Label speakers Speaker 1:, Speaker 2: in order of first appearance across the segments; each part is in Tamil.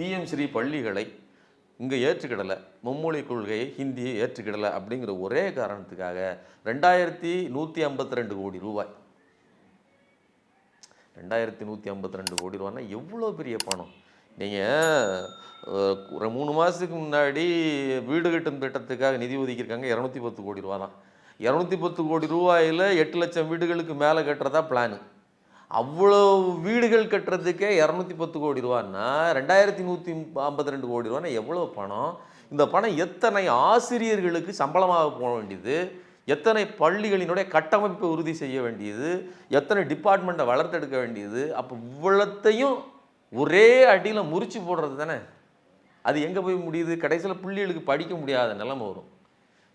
Speaker 1: பிஎம் ஸ்ரீ பள்ளிகளை இங்கே ஏற்றுக்கிடலை. மும்மொழி கொள்கையை ஹிந்தியை ஏற்றுக்கிடலை அப்படிங்கிற ஒரே காரணத்துக்காக ரெண்டாயிரத்தி நூற்றி ஐம்பத்தி ரெண்டு கோடி ரூபாய். ரெண்டாயிரத்தி நூற்றி ஐம்பத்தி ரெண்டு கோடி ரூபான்னா எவ்வளோ பெரிய பணம்? நீங்கள் ஒரு மூணு மாதத்துக்கு முன்னாடி வீடு கட்டும் திட்டத்துக்காக நிதி ஒதுக்கியிருக்காங்க இரநூத்தி பத்து கோடி ரூபா தான் இரநூத்தி பத்து கோடி ரூபாயில் எட்டு லட்சம் வீடுகளுக்கு மேலே கட்டுறதா பிளானு அவ்வளோ வீடுகள் கட்டுறதுக்கே இரநூத்தி பத்து கோடி ரூபான்னா ரெண்டாயிரத்தி நூற்றி ஐம்பத்தி ரெண்டு கோடி ரூபான்னா எவ்வளோ பணம்? இந்த பணம் எத்தனை ஆசிரியர்களுக்கு சம்பளமாக போக வேண்டியது? எத்தனை பள்ளிகளினுடைய கட்டமைப்பை உறுதி செய்ய வேண்டியது? எத்தனை டிபார்ட்மெண்ட்டை வளர்த்தெடுக்க வேண்டியது? அப்போ இவ்வளத்தையும் ஒரே அடியில் முறிச்சு போடுறது தானே? அது எங்கே போய் முடியுது? கடைசியில் பிள்ளைகளுக்கு படிக்க முடியாத நிலைமை வரும்.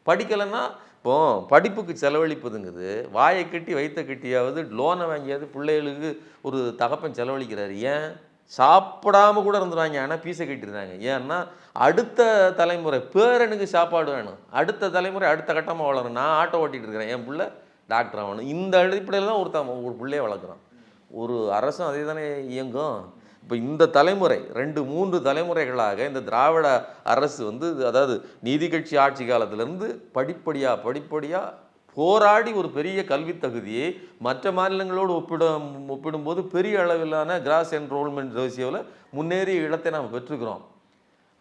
Speaker 1: படிக்கலைன்னா இப்போ படிப்புக்கு செலவழிப்பதுங்குது. வாயை கட்டி வைத்த கட்டியாவது லோனை வாங்கியாவது பிள்ளைகளுக்கு ஒரு தகப்பன் செலவழிக்கிறாரு. ஏன்? சாப்பிடாம கூட இருந்துருவாங்க ஆனால் பீஸை கட்டிடுறாங்க ஏன்னா அடுத்த தலைமுறை பேரனுக்கு சாப்பாடு வேணும். அடுத்த தலைமுறை அடுத்த கட்டமாக வளரும் நான் ஆட்டோ ஓட்டிகிட்டு இருக்கிறேன். என் பிள்ளை டாக்டர் ஆகணும். இந்த அடிப்படையில் தான் ஒருத்தன் ஒரு பிள்ளைய வளர்க்குறான். ஒரு அரசும் அதே தானே இயங்கும். இப்போ இந்த தலைமுறை ரெண்டு மூன்று தலைமுறைகளாக இந்த திராவிட அரசு வந்து அதாவது நீதி கட்சி ஆட்சி காலத்திலேருந்து படிப்படியாக படிப்படியாக போராடி ஒரு பெரிய கல்வி தகுதியை மற்ற மாநிலங்களோடு ஒப்பிட ஒப்பிடும்போது பெரிய அளவிலான கிராஸ் என்ரோல்மெண்ட் ரேஷியோவில் முன்னேறிய இடத்தை நாம் பெற்றுக்கிறோம்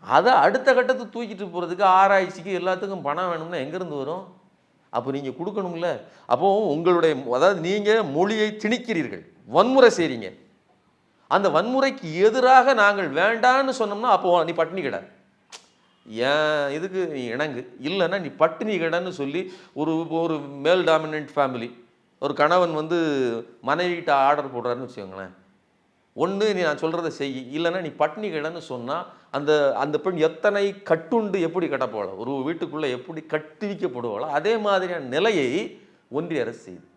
Speaker 1: அதை அடுத்த கட்டத்துக்கு தூக்கிட்டு போகிறதுக்கு ஆராய்ச்சிக்கு எல்லாத்துக்கும் பணம் வேணும்னா எங்கேருந்து வரும்? அப்போ நீங்கள் கொடுக்கணும்ல. அப்போது உங்களுடைய அதாவது நீங்கள் மொழியை திணிக்கிறீர்கள். வன்முறை செய்கிறீங்க அந்த வன்முறைக்கு எதிராக நாங்கள் வேண்டான்னு சொன்னோம்னா அப்போ நீ பட்டினி கிட. ஏன் இதுக்கு நீ இணங்கு. இல்லைன்னா நீ பட்டினி கிடன்னு சொல்லி ஒரு ஒரு மேல் டாமினன்ட் ஃபேமிலி ஒரு கணவன் வந்து மனைவிட்ட ஆர்டர் போடுறாருன்னு வச்சுக்கோங்களேன். ஒன்று நீ நான் சொல்கிறத செய். இல்லைன்னா நீ பட்டினி கிடன்னு சொன்னால் அந்த அந்த பெண் எத்தனை கட்டுண்டு எப்படி கட்டப்போல ஒரு வீட்டுக்குள்ளே எப்படி கட்டுவிக்கப்படுவாளோ அதே மாதிரியான நிலையை ஒன்றிய அரசு செய்யுது